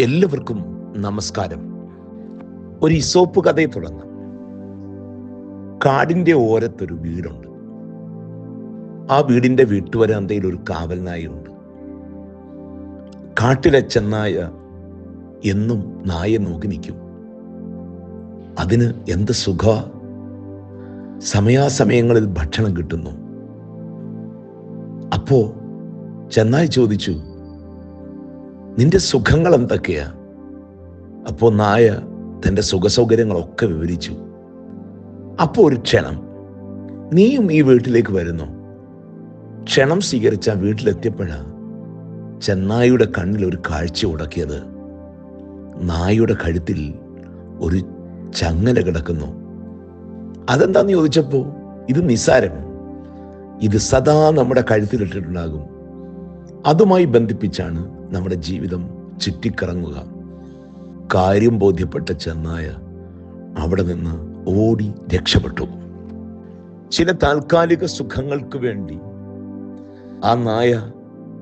എല്ലാവർക്കും നമസ്കാരം. ഒരു ഇസോപ്പ് കഥയെ തുടങ്ങാം. കാടിന്റെ ഓരത്തൊരു വീടുണ്ട്. ആ വീടിന്റെ വീട്ടുവരാന്തയിൽ ഒരു കാവൽ നായുണ്ട് കാട്ടിലെ ചെന്നായ എന്നും നായെ നോക്കി നിൽക്കും. അതിന് എന്ത് സുഖ? സമയാസമയങ്ങളിൽ ഭക്ഷണം കിട്ടുന്നു. അപ്പോ ചെന്നായി ചോദിച്ചു നിന്റെ സുഖങ്ങൾ എന്തൊക്കെയാ അപ്പോ നായ തന്റെ സുഖസൗകര്യങ്ങളൊക്കെ വിവരിച്ചു. അപ്പോ ഒരു ക്ഷണം. നീയും ഈ വീട്ടിലേക്ക് വരുന്നു. ക്ഷണം സ്വീകരിച്ച വീട്ടിലെത്തിയപ്പോഴാ ചെന്നായിയുടെ കണ്ണിൽ ഒരു കാഴ്ച ഉടക്കിയത്. നായയുടെ കഴുത്തിൽ ഒരു ചങ്ങല കിടക്കുന്നു. അതെന്താന്ന് ചോദിച്ചപ്പോ ഇത് നിസാരം. ഇത് സദാ നമ്മുടെ കഴുത്തിലിട്ടിട്ടുണ്ടാകും. അതുമായി ബന്ധിപ്പിച്ചാണ് നമ്മുടെ ജീവിതം ചുറ്റിക്കറങ്ങുക. കാര്യം ബോധ്യപ്പെട്ട ചെന്നായ അവിടെ നിന്ന് ഓടി രക്ഷപ്പെട്ടു. ചില താൽക്കാലിക സുഖങ്ങൾക്ക് വേണ്ടി ആ നായ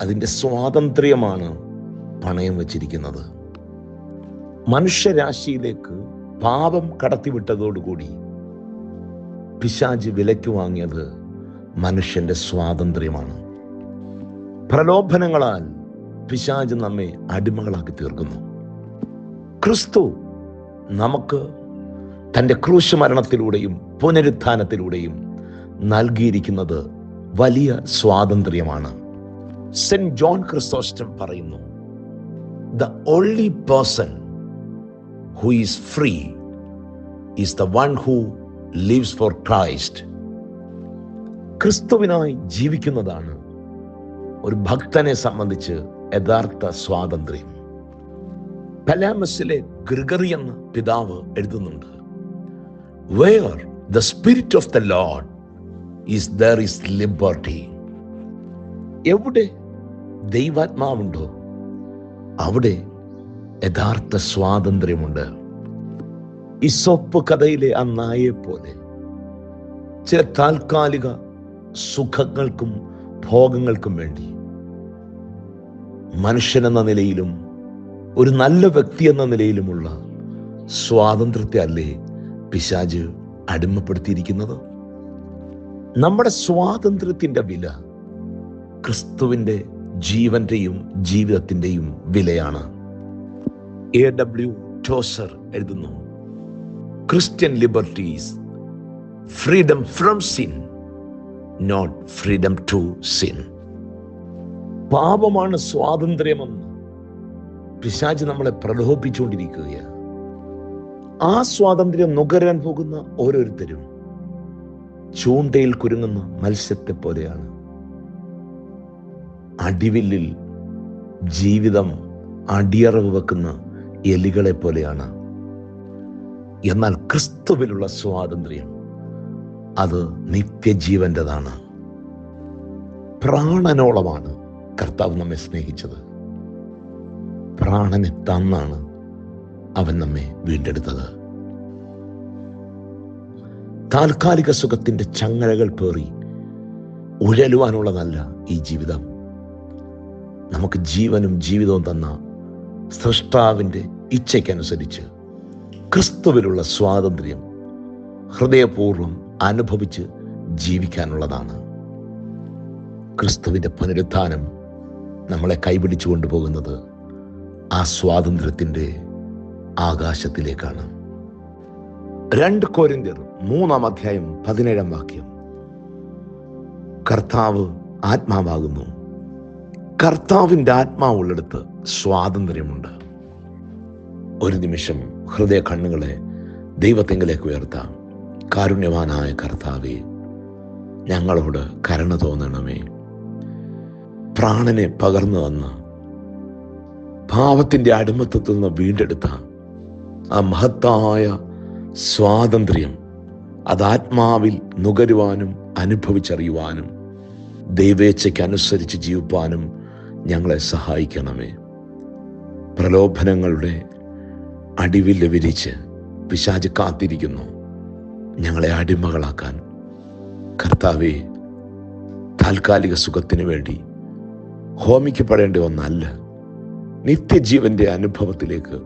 അതിന്റെ സ്വാതന്ത്ര്യമാണ് പണയം വച്ചിരിക്കുന്നത്. മനുഷ്യരാശിയിലേക്ക് പാപം കടത്തിവിട്ടതോടുകൂടി പിശാജ് വിലയ്ക്ക് വാങ്ങിയത് മനുഷ്യന്റെ സ്വാതന്ത്ര്യമാണ്. പ്രലോഭനങ്ങളാൽ പിശാജ് നമ്മെ അടിമകളാക്കി തീർക്കുന്നു. ക്രിസ്തു നമുക്ക് തന്റെ ക്രൂശ് മരണത്തിലൂടെയും പുനരുത്ഥാനത്തിലൂടെയും നൽകിയിരിക്കുന്നത് വലിയ സ്വാതന്ത്ര്യമാണ്. സെന്റ് ജോൺ ക്രിസ്തോസ്റ്റം പറയുന്നു the only person who is free is the one who lives for Christ. ക്രിസ്തുവിനായി ജീവിക്കുന്നതാണ് ഒരു ഭക്തനെ സംബന്ധിച്ച് യഥാർത്ഥ സ്വാതന്ത്ര്യം. പലാമസിലെ ഗ്രിഗറി എന്ന പിതാവ് എഴുതുന്നുണ്ട് where the spirit of the Lord is there is liberty എവിടെ ദൈവാത്മാവുണ്ടോ അവിടെ യഥാർത്ഥ സ്വാതന്ത്ര്യമുണ്ട്. ഇസോപ്പ് കഥയിലെ ആ നായെ പോലെ ചില താൽക്കാലിക സുഖങ്ങൾക്കും ഭോഗങ്ങൾക്കും വേണ്ടി മനുഷ്യൻ എന്ന നിലയിലും ഒരു നല്ല വ്യക്തി എന്ന നിലയിലുമുള്ള സ്വാതന്ത്ര്യത്തെ അല്ലേ പിശാജ് അടിമപ്പെടുത്തിയിരിക്കുന്നത്? നമ്മുടെ സ്വാതന്ത്ര്യത്തിന്റെ വില ക്രിസ്തുവിന്റെ ജീവന്റെയും ജീവിതത്തിന്റെയും വിലയാണ്. എ ഡബ്ല്യു ടോസർ എഴുതുന്നു Christian liberties freedom from sin not freedom to sin പാപമാണ് സ്വാതന്ത്ര്യമെന്ന് പിശാജ് നമ്മളെ പ്രലോഭിപ്പിച്ചുകൊണ്ടിരിക്കുകയാണ്. ആ സ്വാതന്ത്ര്യം നുകരാൻ പോകുന്ന ഓരോരുത്തരും ചൂണ്ടയിൽ കുരുങ്ങുന്ന മത്സ്യത്തെ പോലെയാണ്. അടിവില്ലിൽ ജീവിതം അടിയറവ് വെക്കുന്ന എലികളെ പോലെയാണ്. എന്നാൽ ക്രിസ്തുവിലുള്ള സ്വാതന്ത്ര്യം അത് നിത്യജീവന്റെതാണ്. പ്രാണനോളമാണ്. കർത്താവ് നമ്മെ സ്നേഹിച്ചത്. പ്രാണനെ തന്നാണ് അവൻ നമ്മെ വീണ്ടെടുത്തത്. താൽക്കാലിക സുഖത്തിന്റെ ചങ്ങലകൾ പേറി ഉഴലുവാനുള്ളതല്ല ഈ ജീവിതം. നമുക്ക് ജീവനും ജീവിതവും തന്ന സൃഷ്ടാവിന്റെ ഇച്ഛയ്ക്കനുസരിച്ച് ക്രിസ്തുവിലുള്ള സ്വാതന്ത്ര്യം ഹൃദയപൂർവം അനുഭവിച്ച് ജീവിക്കാനുള്ളതാണ്. ക്രിസ്തുവിന്റെ പുനരുത്ഥാനം നമ്മളെ കൈപിടിച്ചു കൊണ്ടുപോകുന്നത് ആ സ്വാതന്ത്ര്യത്തിന്റെ ആകാശത്തിലേക്കാണ്. രണ്ട് കോരിന്തിയർ മൂന്നാം അധ്യായം പതിനേഴാം വാക്യം. കർത്താവ് ആത്മാവാകുന്നു. കർത്താവിന്റെ ആത്മാവുള്ളിടത്ത് സ്വാതന്ത്ര്യമുണ്ട്. ഒരു നിമിഷം ഹൃദയ കണ്ണുകളെ ദൈവത്തെങ്കിലേക്ക് ഉയർത്താം. കാരുണ്യവാനായ കർത്താവെ ഞങ്ങളോട് കരുണ തോന്നണമേ. പ്രാണനെ പകർന്നു വന്ന ഭാവത്തിന്റെ അടിമത്തത്തിൽ നിന്ന് വീണ്ടെടുത്ത ആ മഹത്തായ സ്വാതന്ത്ര്യം അത് ആത്മാവിൽ നുകരുവാനും അനുഭവിച്ചറിയുവാനും ദൈവേച്ഛയ്ക്ക് അനുസരിച്ച് ജീവിപ്പാനും ഞങ്ങളെ സഹായിക്കണമേ. പ്രലോഭനങ്ങളുടെ അടിവിൽ വിരിച്ച് പിശാജ് കാത്തിരിക്കുന്നു. ഞങ്ങളെ അടിമകളാക്കാൻ കർത്താവെ താൽക്കാലിക സുഖത്തിന് വേണ്ടി ഹോമിക്കപ്പെടേണ്ട ഒന്നല്ല. നിത്യജീവന്റെ അനുഭവത്തിലേക്ക്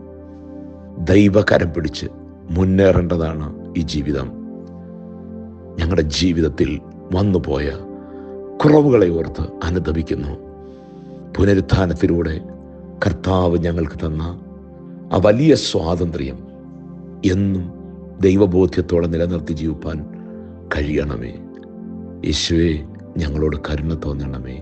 ദൈവകരം പിടിച്ച് മുന്നേറേണ്ടതാണ് ഈ ജീവിതം. ഞങ്ങളുടെ ജീവിതത്തിൽ വന്നുപോയ കുറവുകളെ ഓർത്ത് അനുദപിക്കുന്നു. പുനരുത്ഥാനത്തിലൂടെ കർത്താവ് ഞങ്ങൾക്ക് തന്ന ആ വലിയ സ്വാതന്ത്ര്യം എന്നും ദൈവബോധ്യത്തോടെ നിലനിർത്തി ജീവിപ്പാൻ കഴിയണമേ. യേശുവെ ഞങ്ങളോട് കരുണ തോന്നണമേ.